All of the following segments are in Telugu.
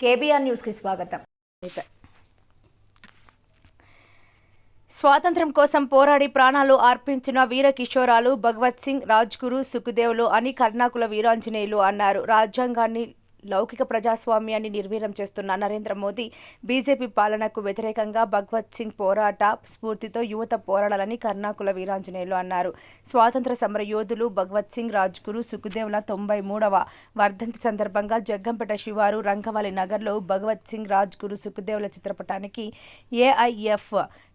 కేబీఆర్ న్యూస్కి స్వాగతం. స్వాతంత్ర్యం కోసం పోరాడి ప్రాణాలు అర్పించిన వీర కిషోరాలు భగవత్ సింగ్ రాజ్గురు సుఖదేవులు అని కర్ణాకుల వీరాంజనేయులు అన్నారు. రాజ్యాంగాన్ని లౌకిక ప్రజాస్వామ్యాన్ని నిర్వీర్యం చేస్తున్న నరేంద్ర మోదీ బీజేపీ పాలనకు వ్యతిరేకంగా భగవత్ సింగ్ పోరాట స్ఫూర్తితో యువత పోరాడాలని కర్ణాకుల వీరాంజనేయులు అన్నారు. స్వాతంత్ర సమర యోధులు భగవత్ సింగ్ రాజ్గురు సుఖదేవుల తొంభై మూడవ వర్ధంతి సందర్భంగా జగ్గంపేట శివారు రంగవల్లి నగర్లో భగవత్ సింగ్ రాజ్గురు సుఖదేవుల చిత్రపటానికి ఏఐఎఫ్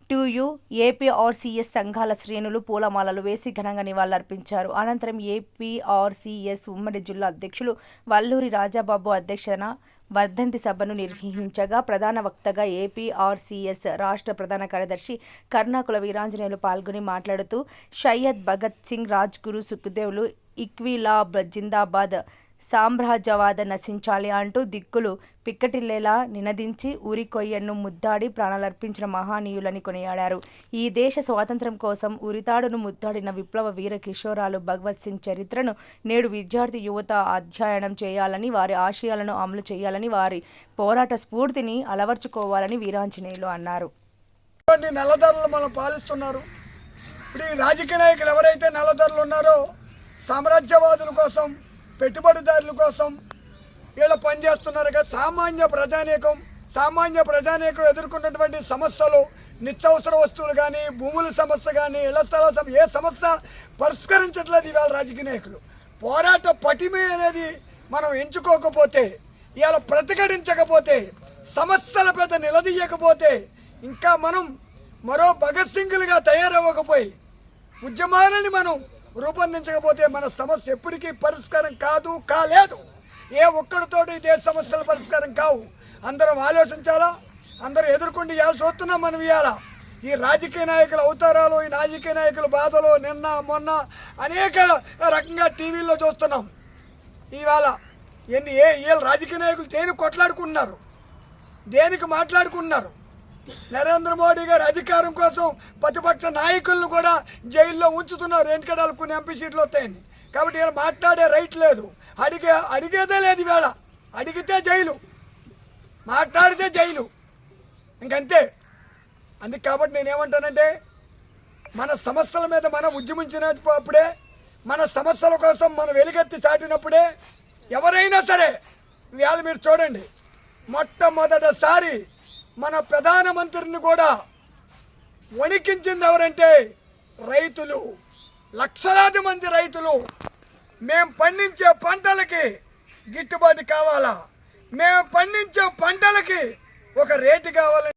టూయు ఏపీఆర్సీఎస్ సంఘాల శ్రేణులు పూలమాలలు వేసి ఘనంగా నివాళులర్పించారు. అనంతరం ఏపీఆర్సీఎస్ ఉమ్మడి జిల్లా అధ్యక్షులు వల్లూరి రాజాబాబు అధ్యక్షతన వర్ధంతి సభను నిర్వహించగా ప్రధాన వక్తగా ఏపీఆర్సీఎస్ రాష్ట్ర ప్రధాన కార్యదర్శి కర్ణాకుల వీరాంజనేయులు పాల్గొని మాట్లాడుతూ షయ్యద్ భగత్ సింగ్ రాజ్గురు సుఖ్దేవ్లు ఇక్విలా జిందాబాద్ సామ్రాజ్యవాద నశించాలి అంటూ దిక్కులు పిక్కటిల్లేలా నినదించి ఉరికొయ్యను ముద్దాడి ప్రాణాలర్పించిన మహానీయులని కొనియాడారు. ఈ దేశ స్వాతంత్ర్యం కోసం ఉరితాడును ముద్దాడిన విప్లవ వీర కిషోరాలు భగవత్ సింగ్ చరిత్రను నేడు విద్యార్థి యువత అధ్యయనం చేయాలని వారి ఆశయాలను అమలు చేయాలని వారి పోరాట స్ఫూర్తిని అలవర్చుకోవాలని వీరాంజనేయులు అన్నారు. నల్లధరలు మనం పాలిస్తున్నారు. ఇప్పుడు ఈ రాజకీయ నాయకులు ఎవరైతే నల్లధరలు ఉన్నారో సామ్రాజ్యవాదుల కోసం పెట్టుబడిదారుల కోసం వీళ్ళు పనిచేస్తున్నారు కదా. సామాన్య ప్రజానీకం సామాన్య ప్రజానీకం ఎదుర్కొన్నటువంటి సమస్యలు నిత్యావసర వస్తువులు కానీ భూముల సమస్య కానీ ఇళ్ళ స్థల ఏ సమస్య పరిష్కరించట్లేదు ఇవాళ రాజకీయ నాయకులు. పోరాట పటిమి అనేది మనం ఎంచుకోకపోతే ఇవాళ ప్రతిఘటించకపోతే సమస్యల పెద్ద నిలదీయకపోతే ఇంకా మనం మరో భగత్ సింగ్లుగా తయారవ్వకపోయి ఉద్యమాలని మనం రూపొందించకపోతే మన సమస్య ఎప్పటికీ పరిష్కారం కాదు కాలేదు. ఏ ఒక్కడితోటి ఇదే సమస్యల పరిష్కారం కావు. అందరం ఆలోచించాలా? అందరూ ఎదుర్కొండి ఇవాళ చూస్తున్నాం మనం ఇవాళ. ఈ రాజకీయ నాయకుల అవతారాలు ఈ రాజకీయ నాయకుల బాధలు నిన్న మొన్న అనేక రకంగా టీవీల్లో చూస్తున్నాం. ఇవాళ ఎన్ని ఏ ఏ రాజకీయ నాయకులు దేని కొట్లాడుకుంటున్నారు? దేనికి మాట్లాడుకుంటున్నారు? నరేంద్ర మోడీ గారు అధికారం కోసం ప్రతిపక్ష నాయకులను కూడా జైల్లో ఉంచుతున్నారు ఎందుకంటే కొన్ని ఎంపీ సీట్లు వస్తాయని. కాబట్టి ఇలా మాట్లాడే రైట్ లేదు. అడిగే అడిగేదే లేదు ఇవాళ అడిగితే జైలు. మాట్లాడితే జైలు. ఇంకంతే. అందుకు కాబట్టి నేనేమంటానంటే మన సమస్యల మీద మనం ఉద్యమించినప్పుడే మన సమస్యల కోసం మనం వెలుగెత్తి చాటినప్పుడే ఎవరైనా సరే ఇవాళ మీరు చూడండి. మొట్టమొదటిసారి మన ప్రధానమంత్రిని కూడా వణికించింది ఎవరంటే రైతులు. లక్షలాది మంది రైతులు. మేము పండించే పంటలకి గిట్టుబాటు కావాలా? మేము పండించే పంటలకి ఒక రేటు కావాలని